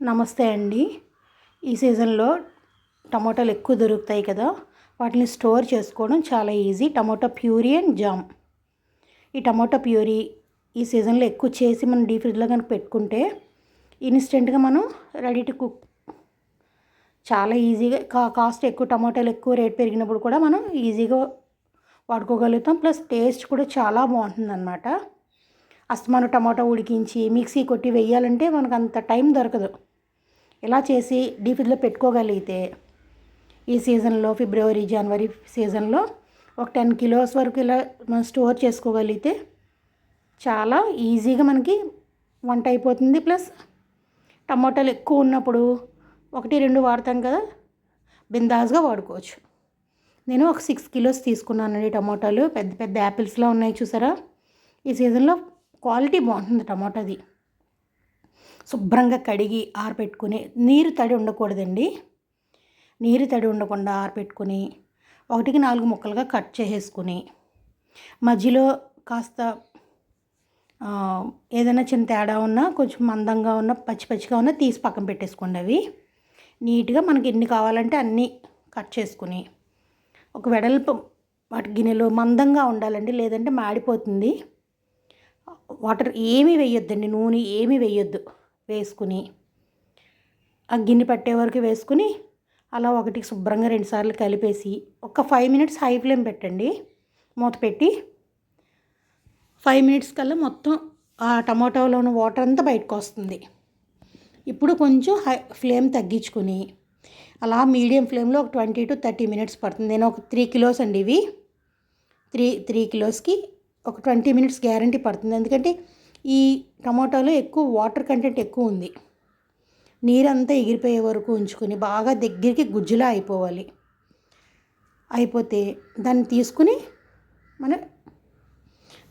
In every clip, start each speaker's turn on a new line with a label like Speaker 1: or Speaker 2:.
Speaker 1: నమస్తే అండి. ఈ సీజన్లో టమాటాలు ఎక్కువ దొరుకుతాయి కదా వాటిని స్టోర్ చేసుకోవడం చాలా easy. Tomato puree and jam. ఈ టమాటో ప్యూరీ ఈ సీజన్లో ఎక్కువ చేసి మనం డీప్ ఫ్రిడ్జ్లో కనుక పెట్టుకుంటే ఇన్స్టెంట్గా మనం రెడీ టు కుక్. చాలా ఈజీగా కా కాస్ట్ ఎక్కువ టమాటాలు ఎక్కువ రేట్ పెరిగినప్పుడు కూడా మనం ఈజీగా వాడుకోగలుగుతాం. ప్లస్ టేస్ట్ కూడా చాలా బాగుంటుంది అనమాట అస్తమాను టమాటా ఉడికించి మిక్సీ కొట్టి వేయాలంటే మనకు అంత టైం దొరకదు. ఇలా చేసి డీప్ ఫ్రిడ్జ్లో పెట్టుకోగలిగితే ఈ సీజన్లో ఫిబ్రవరి జనవరి సీజన్లో ఒక టెన్ కిలోస్ వరకు ఇలా మనం స్టోర్ చేసుకోగలిగితే చాలా ఈజీగా మనకి వంట అయిపోతుంది. ప్లస్ టమాటాలు ఎక్కువ ఉన్నప్పుడు ఒకటి రెండు వాడతాం కదా బిందాస్గా వాడుకోవచ్చు. నేను ఒక సిక్స్ కిలోస్ తీసుకున్నానండి టమాటాలు. పెద్ద పెద్ద యాపిల్స్లో ఉన్నాయి చూసారా? ఈ సీజన్లో క్వాలిటీ బాగుంటుంది టమాటాది. శుభ్రంగా కడిగి ఆరబెట్టుకుని నీరు తడి ఉండకూడదండి. నీరు తడి ఉండకుండా ఆరబెట్టుకుని ఒకటికి నాలుగు ముక్కలుగా కట్ చేసేసుకుని మధ్యలో కాస్త ఏదైనా చిన్న తేడా ఉన్నా కొంచెం మందంగా ఉన్న పచ్చి పచ్చిగా ఉన్న తీసి పక్కన పెట్టేసుకోండి అవి. నీట్గా మనకి ఎన్ని కావాలంటే అన్నీ కట్ చేసుకుని ఒక వెడల్పు వాటి గిన్నెలో మందంగా ఉండాలండి లేదంటే మాడిపోతుంది. వాటర్ ఏమీ వేయొద్దండి నూనె ఏమీ వేయొద్దు. వేసుకుని ఆ గిన్నె పట్టే వరకు వేసుకుని అలా ఒకటి శుభ్రంగా రెండుసార్లు కలిపేసి ఒక ఫైవ్ మినిట్స్ హై ఫ్లేమ్ పెట్టండి. మూత పెట్టి ఫైవ్ మినిట్స్ కల్లా మొత్తం ఆ టమాటోలో ఉన్న వాటర్ అంతా బయటకు వస్తుంది. ఇప్పుడు కొంచెం హై ఫ్లేమ్ తగ్గించుకుని అలా మీడియం ఫ్లేమ్లో ఒక ట్వంటీ టు థర్టీ మినిట్స్ పడుతుంది. నేను ఒక త్రీ కిలోస్ అండి ఇవి. త్రీ త్రీ కిలోస్కి ఒక ట్వంటీ మినిట్స్ గ్యారంటీ పడుతుంది. ఎందుకంటే ఈ టమాటాలో ఎక్కువ వాటర్ కంటెంట్ ఎక్కువ ఉంది. నీరంతా ఎగిరిపోయే వరకు ఉంచుకొని బాగా దగ్గరికి గుజ్జులా అయిపోవాలి. అయిపోతే దాన్ని తీసుకుని మన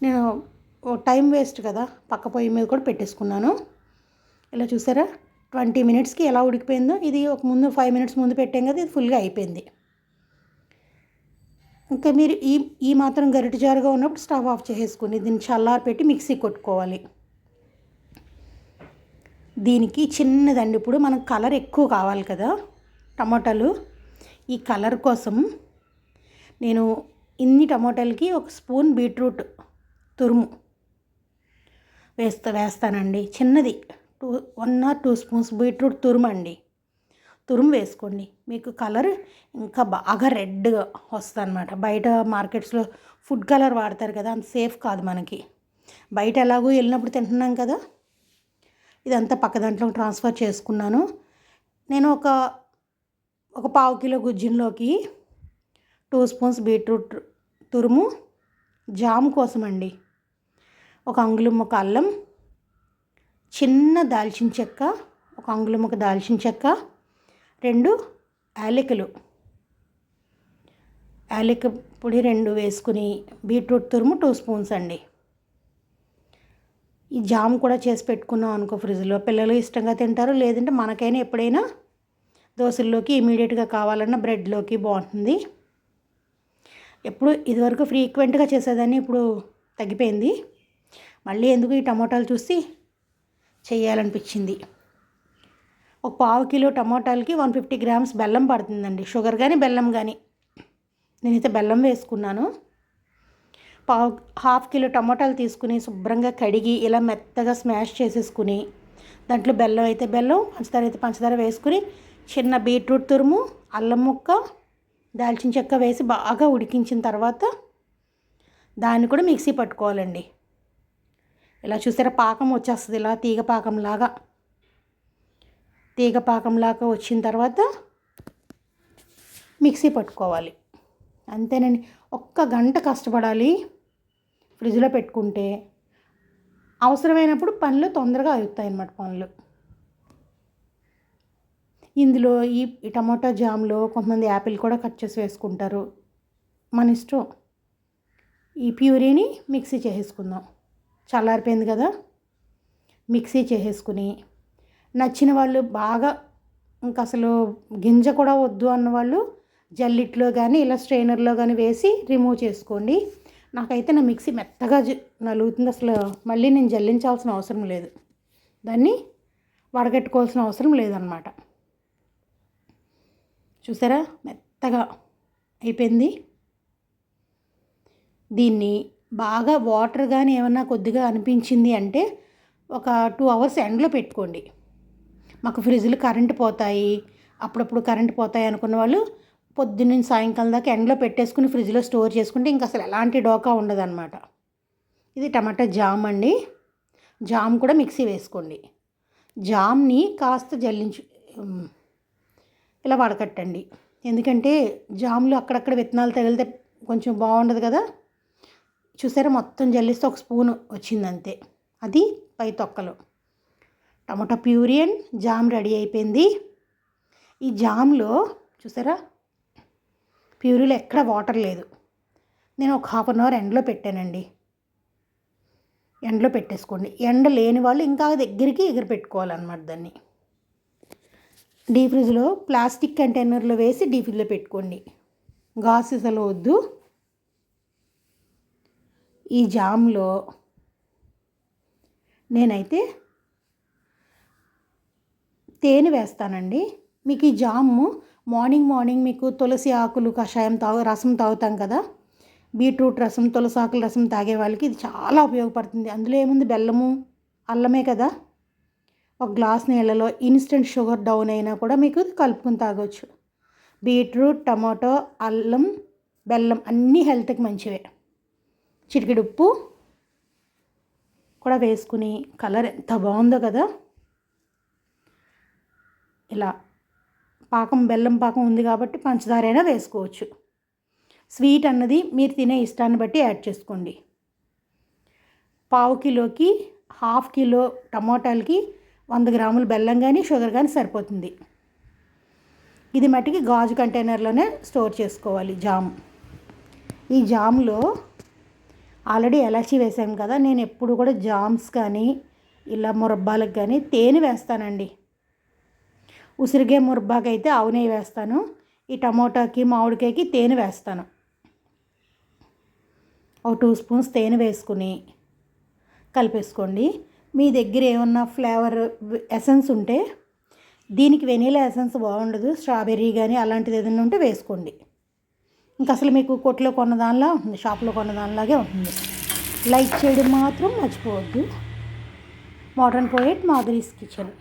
Speaker 1: నేను టైం వేస్ట్ కదా పక్క పొయ్యి మీద కూడా పెట్టేసుకున్నాను. ఇలా చూసారా? ట్వంటీ మినిట్స్కి ఎలా ఉడికిపోయిందో ఇది ఒక ముందు ఫైవ్ మినిట్స్ ముందు పెట్టాం కదా ఇది ఫుల్గా అయిపోయింది. ఇంకా మీరు ఈ ఈ మాత్రం గరిట జారుగా ఉన్నప్పుడు స్టవ్ ఆఫ్ చేసేసుకుని దీన్ని చల్లారి పెట్టి మిక్సీ కొట్టుకోవాలి. దీనికి చిన్నదండి. ఇప్పుడు మనకు కలర్ ఎక్కువ కావాలి కదా టమాటాలు. ఈ కలర్ కోసం నేను ఇన్ని టమాటాలకి ఒక స్పూన్ బీట్రూట్ తురుము వేస్తా వేస్తానండి. చిన్నది. Two one or two spoons beetroot తురుము అండి తురుము వేసుకోండి. మీకు కలర్ ఇంకా బాగా రెడ్గా వస్తుంది అనమాట బయట మార్కెట్స్లో ఫుడ్ కలర్ వాడతారు కదా అంత సేఫ్ కాదు మనకి. బయట ఎలాగో వెళ్ళినప్పుడు తింటున్నాం కదా. ఇదంతా పక్క దాంట్లో ట్రాన్స్ఫర్ చేసుకున్నాను. నేను ఒక ఒక పావు కిలో గుజ్జిన్లోకి టూ స్పూన్స్ బీట్రూట్ తురుము జామ్ కోసం అండి ఒక అంగుళం ఒక అల్లం చిన్న దాల్చిన చెక్క ఒక అంగుళం ఒక దాల్చిన చెక్క రెండు యాలకులు. యాలక పొడి రెండు వేసుకుని బీట్రూట్ తురుము టూ స్పూన్స్ అండి. ఈ జామ్ కూడా చేసి పెట్టుకున్నాం అనుకో ఫ్రిడ్జ్లో. పిల్లలు ఇష్టంగా తింటారు లేదంటే మనకైనా ఎప్పుడైనా దోశల్లోకి ఇమీడియట్గా కావాలన్న బ్రెడ్లోకి బాగుంటుంది. ఎప్పుడు ఇదివరకు ఫ్రీక్వెంట్గా చేసేదాన్ని ఇప్పుడు తగ్గిపోయింది. మళ్ళీ ఎందుకు ఈ టమోటాలు చూసి చేయాలనిపించింది ఒక పావు కిలో టమోటాలకి వన్ ఫిఫ్టీ గ్రామ్స్ బెల్లం పడుతుందండి. షుగర్ కానీ బెల్లం కానీ నేనైతే బెల్లం వేసుకున్నాను. పావు హాఫ్ కిలో టమాటాలు తీసుకుని శుభ్రంగా కడిగి ఇలా మెత్తగా స్మాష్ చేసేసుకుని దాంట్లో బెల్లం అయితే బెల్లం పంచదార అయితే పంచదార వేసుకుని చిన్న బీట్రూట్ తురుము అల్లం ముక్క దాల్చిన చెక్క వేసి బాగా ఉడికించిన తర్వాత దాన్ని కూడా మిక్సీ పట్టుకోవాలండి. ఇలా చూసారా పాకం వచ్చేస్తుంది ఇలా తీగ పాకంలాగా. తీగ పాకంలాగా వచ్చిన తర్వాత మిక్సీ పట్టుకోవాలి. అంతేనండి. ఒక్క గంట కష్టపడాలి. ఫ్రిడ్జ్లో పెట్టుకుంటే అవసరమైనప్పుడు పనులు తొందరగా అవుతాయి అన్నమాట పనులు. ఇందులో ఈ టమాటా జామ్లో కొంతమంది యాపిల్ కూడా కట్ చేసి వేసుకుంటారు. మన ఇష్టం. ఈ ప్యూరీని మిక్సీ చేసేసుకుందాం. చల్లారిపోయింది కదా? మిక్సీ చేసేసుకుని నచ్చిన వాళ్ళు బాగా ఇంకా అసలు గింజ కూడా వద్దు అన్నవాళ్ళు జల్లిట్లో కానీ ఇలా స్ట్రైనర్లో కానీ వేసి రిమూవ్ చేసుకోండి. నాకైతే నా మిక్సీ మెత్తగా నలుగుతుంది అసలు. మళ్ళీ నేను జల్లించాల్సిన అవసరం లేదు. దాన్ని వడగట్టుకోవాల్సిన అవసరం లేదనమాట చూసారా? మెత్తగా అయిపోయింది. దీన్ని బాగా వాటర్ కానీ ఏమన్నా కొద్దిగా అనిపించింది అంటే ఒక టూ అవర్స్ ఎండలో పెట్టుకోండి. మాకు ఫ్రిడ్జ్లు కరెంటు పోతాయి అప్పుడప్పుడు కరెంటు పోతాయి అనుకున్న వాళ్ళు పొద్దున్న సాయంకాలం దాకా ఎండలో పెట్టేసుకుని ఫ్రిడ్జ్లో స్టోర్ చేసుకుంటే ఇంకా అసలు ఎలాంటి డోకా ఉండదన్నమాట. ఇది టమాటా జామ్ అండి. జామ్ కూడా మిక్సీ వేసుకోండి. జామ్ని కాస్త జల్లించు ఇలా వడకట్టండి. ఎందుకంటే జామ్లు అక్కడక్కడ విత్తనాలు తగిలితే కొంచెం బాగుండదు కదా. చూసారా మొత్తం జల్లిస్తే ఒక స్పూన్ వచ్చింది అంతే అది పై తొక్కలు. టమాటా ప్యూరియన్ జామ్ రెడీ అయిపోయింది. ఈ జామ్లో చూసారా? ప్యూరీలో ఎక్కడ వాటర్ లేదు. నేను ఒక హాఫ్ అన్ అవర్ ఎండలో పెట్టానండి. ఎండలో పెట్టేసుకోండి. ఎండ లేని వాళ్ళు ఇంకా దగ్గరికి ఎగిరి పెట్టుకోవాలన్నమాట దాన్ని. డీ ఫ్రిడ్జ్లో ప్లాస్టిక్ కంటైనర్లో వేసి డీ ఫ్రిడ్జ్లో పెట్టుకోండి. గాజు వద్దు. ఈ జామ్లో నేనైతే తేనె వేస్తానండి. మీకు ఈ జాము మార్నింగ్ మార్నింగ్ మీకు తులసి ఆకులు కషాయం తాగు రసం తాగుతాం కదా. బీట్రూట్ రసం తులసి ఆకుల రసం తాగే వాళ్ళకి ఇది చాలా ఉపయోగపడుతుంది. అందులో ఏముంది? బెల్లము అల్లమే కదా. ఒక గ్లాస్ నీళ్ళలో ఇన్స్టెంట్ షుగర్ డౌన్ అయినా కూడా మీకు కలుపుకొని తాగొచ్చు. బీట్రూట్ టమాటో అల్లం బెల్లం అన్నీ హెల్త్కి మంచివే. చిటికెడు ఉప్పు కూడా వేసుకుని కలర్ ఎంత బాగుందో కదా. ఇలా పాకం బెల్లం పాకం ఉంది కాబట్టి పంచదార అయినా వేసుకోవచ్చు. స్వీట్ అన్నది మీరు తినే ఇష్టాన్ని బట్టి యాడ్ చేసుకోండి. పావు కిలోకి హాఫ్ కిలో టమోటాలకి వంద గ్రాముల బెల్లం కానీ షుగర్ కానీ సరిపోతుంది. ఇది మట్టికి గాజు కంటైనర్లోనే స్టోర్ చేసుకోవాలి జామ్. ఈ జామ్లో ఆల్రెడీ ఎలాచీ వేసాం కదా నేను ఎప్పుడు కూడా జామ్స్ కానీ ఇలా మురబ్బాలకు కానీ తేనె వేస్తానండి. ఉసిరిగే మురబ్బాకైతే అయితే ఆవు నెయ్యి వేస్తాను. ఈ టమోటాకి మామిడికాయకి తేనె వేస్తాను. ఒక టూ స్పూన్స్ తేనె వేసుకుని కలిపేసుకోండి. మీ దగ్గర ఏమన్నా ఫ్లేవర్ ఎసెన్స్ ఉంటే దీనికి వెనీలా ఎసెన్స్ బాగుండదు. స్ట్రాబెర్రీ కానీ అలాంటిది ఏదైనా ఉంటే వేసుకోండి. ఇంకా అసలు మీకు కొట్లో కొన్న దానిలా ఉంటుంది షాప్లో కొన్న దానిలాగే ఉంటుంది. లైక్ చేయడం మాత్రం మర్చిపోవద్దు. Modern poet Madhuri's kitchen.